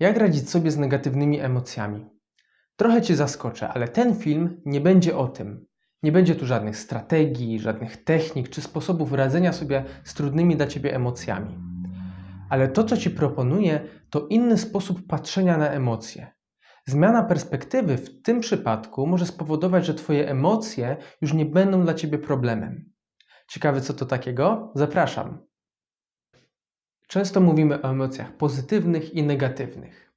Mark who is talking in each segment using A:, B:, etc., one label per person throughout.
A: Jak radzić sobie z negatywnymi emocjami? Trochę Cię zaskoczę, ale ten film nie będzie o tym. Nie będzie tu żadnych strategii, żadnych technik czy sposobów radzenia sobie z trudnymi dla Ciebie emocjami. Ale to, co Ci proponuję, to inny sposób patrzenia na emocje. Zmiana perspektywy w tym przypadku może spowodować, że Twoje emocje już nie będą dla Ciebie problemem. Ciekawy, co to takiego? Zapraszam. Często mówimy o emocjach pozytywnych i negatywnych.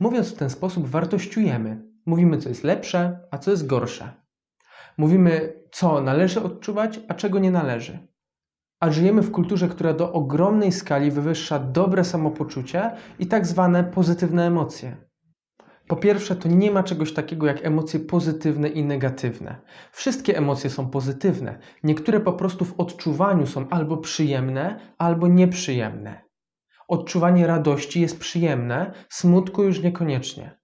A: Mówiąc w ten sposób, wartościujemy. Mówimy, co jest lepsze, a co jest gorsze. Mówimy, co należy odczuwać, a czego nie należy. A żyjemy w kulturze, która do ogromnej skali wywyższa dobre samopoczucie i tak zwane pozytywne emocje. Po pierwsze, to nie ma czegoś takiego jak emocje pozytywne i negatywne. Wszystkie emocje są pozytywne. Niektóre po prostu w odczuwaniu są albo przyjemne, albo nieprzyjemne. Odczuwanie radości jest przyjemne, smutku już niekoniecznie.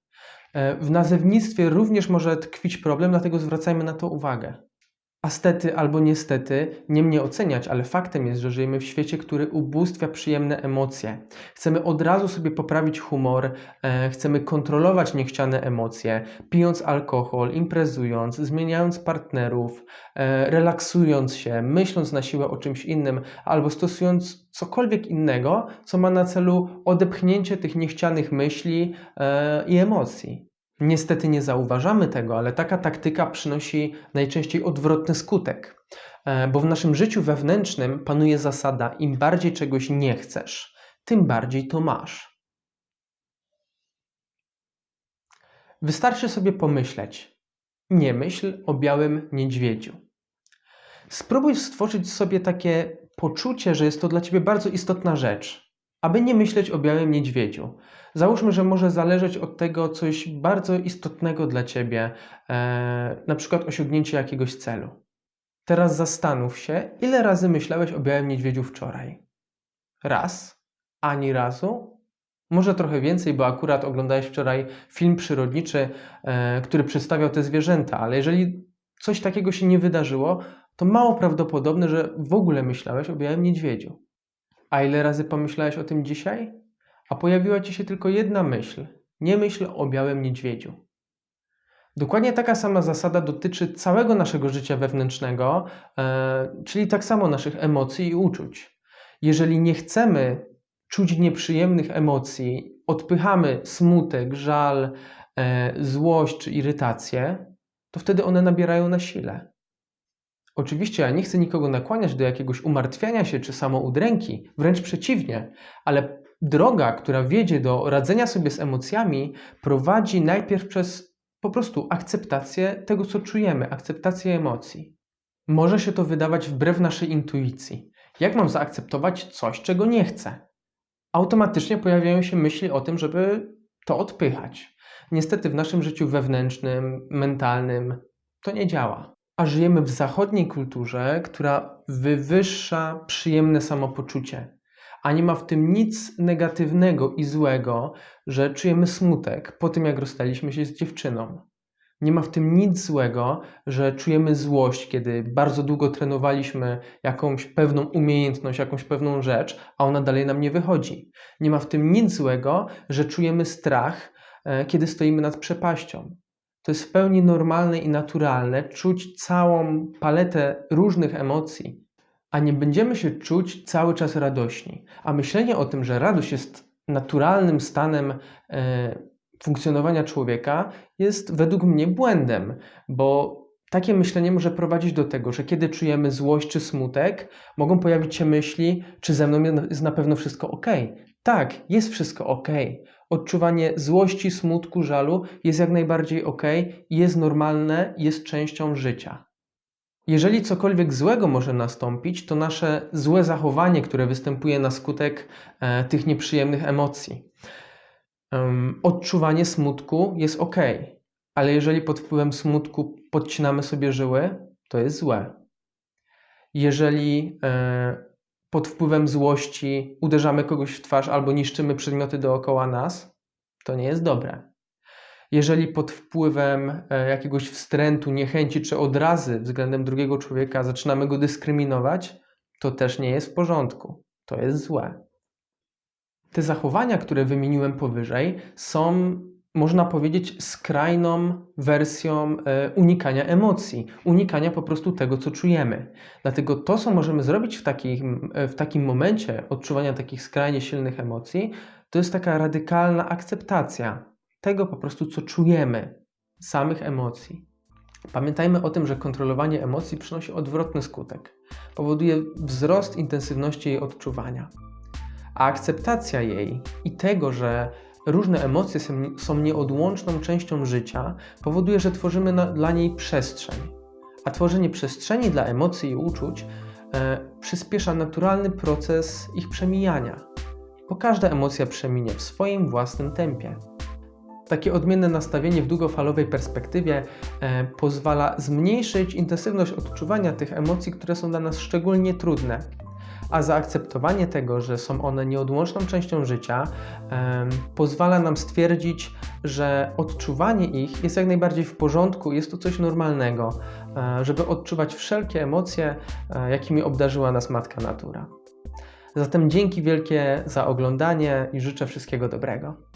A: E, W nazewnictwie również może tkwić problem, dlatego zwracajmy na to uwagę. A stety albo niestety, nie mnie oceniać, ale faktem jest, że żyjemy w świecie, który ubóstwia przyjemne emocje. Chcemy od razu sobie poprawić humor, e, chcemy kontrolować niechciane emocje, pijąc alkohol, imprezując, zmieniając partnerów, e, relaksując się, myśląc na siłę o czymś innym, albo stosując cokolwiek innego, co ma na celu odepchnięcie tych niechcianych myśli e, i emocji. Niestety nie zauważamy tego, ale taka taktyka przynosi najczęściej odwrotny skutek, E, bo w naszym życiu wewnętrznym panuje zasada: im bardziej czegoś nie chcesz, tym bardziej to masz. Wystarczy sobie pomyśleć: nie myśl o białym niedźwiedziu. Spróbuj stworzyć sobie takie poczucie, że jest to dla ciebie bardzo istotna rzecz, aby nie myśleć o białym niedźwiedziu. Załóżmy, że może zależeć od tego coś bardzo istotnego dla ciebie, e, na przykład osiągnięcie jakiegoś celu. Teraz zastanów się, ile razy myślałeś o białym niedźwiedziu wczoraj? Raz? Ani razu? Może trochę więcej, bo akurat oglądałeś wczoraj film przyrodniczy, e, który przedstawiał te zwierzęta, ale jeżeli coś takiego się nie wydarzyło, to mało prawdopodobne, że w ogóle myślałeś o białym niedźwiedziu. A ile razy pomyślałeś o tym dzisiaj? A pojawiła ci się tylko jedna myśl. Nie myśl o białym niedźwiedziu. Dokładnie taka sama zasada dotyczy całego naszego życia wewnętrznego, e, czyli tak samo naszych emocji i uczuć. Jeżeli nie chcemy czuć nieprzyjemnych emocji, odpychamy smutek, żal, e, złość czy irytację, to wtedy one nabierają na sile. Oczywiście ja nie chcę nikogo nakłaniać do jakiegoś umartwiania się czy samoudręki, wręcz przeciwnie, ale droga, która wiedzie do radzenia sobie z emocjami, prowadzi najpierw przez po prostu akceptację tego, co czujemy, akceptację emocji. Może się to wydawać wbrew naszej intuicji. Jak mam zaakceptować coś, czego nie chcę? Automatycznie pojawiają się myśli o tym, żeby to odpychać. Niestety w naszym życiu wewnętrznym, mentalnym to nie działa. A żyjemy w zachodniej kulturze, która wywyższa przyjemne samopoczucie. A nie ma w tym nic negatywnego i złego, że czujemy smutek po tym, jak rozstaliśmy się z dziewczyną. Nie ma w tym nic złego, że czujemy złość, kiedy bardzo długo trenowaliśmy jakąś pewną umiejętność, jakąś pewną rzecz, a ona dalej nam nie wychodzi. Nie ma w tym nic złego, że czujemy strach, e, kiedy stoimy nad przepaścią. To jest w pełni normalne i naturalne czuć całą paletę różnych emocji, a nie będziemy się czuć cały czas radośni. A myślenie o tym, że radość jest naturalnym stanem e, funkcjonowania człowieka, jest według mnie błędem, bo takie myślenie może prowadzić do tego, że kiedy czujemy złość czy smutek, mogą pojawić się myśli, czy ze mną jest na pewno wszystko ok. Tak, jest wszystko ok. Odczuwanie złości, smutku, żalu jest jak najbardziej ok jest normalne, jest częścią życia. Jeżeli cokolwiek złego może nastąpić, to nasze złe zachowanie, które występuje na skutek e, tych nieprzyjemnych emocji. Em, odczuwanie smutku jest ok, ale jeżeli pod wpływem smutku podcinamy sobie żyły, to jest złe. Jeżeli e, pod wpływem złości uderzamy kogoś w twarz albo niszczymy przedmioty dookoła nas, to nie jest dobre. Jeżeli pod wpływem e, jakiegoś wstrętu, niechęci czy odrazy względem drugiego człowieka zaczynamy go dyskryminować, to też nie jest w porządku. To jest złe. Te zachowania, które wymieniłem powyżej, są, można powiedzieć, skrajną wersją e, unikania emocji, unikania po prostu tego, co czujemy. Dlatego to, co możemy zrobić w takim, e, w takim momencie odczuwania takich skrajnie silnych emocji, to jest taka radykalna akceptacja tego po prostu, co czujemy, samych emocji. Pamiętajmy o tym, że kontrolowanie emocji przynosi odwrotny skutek. Powoduje wzrost intensywności jej odczuwania. A akceptacja jej i tego, że różne emocje są, nieodłączną częścią życia, powoduje, że tworzymy na, dla niej przestrzeń. A tworzenie przestrzeni dla emocji i uczuć e, przyspiesza naturalny proces ich przemijania, bo każda emocja przeminie w swoim własnym tempie. Takie odmienne nastawienie w długofalowej perspektywie e, pozwala zmniejszyć intensywność odczuwania tych emocji, które są dla nas szczególnie trudne. A zaakceptowanie tego, że są one nieodłączną częścią życia, pozwala nam stwierdzić, że odczuwanie ich jest jak najbardziej w porządku, jest to coś normalnego, e, żeby odczuwać wszelkie emocje, e, jakimi obdarzyła nas Matka Natura. Zatem dzięki wielkie za oglądanie i życzę wszystkiego dobrego.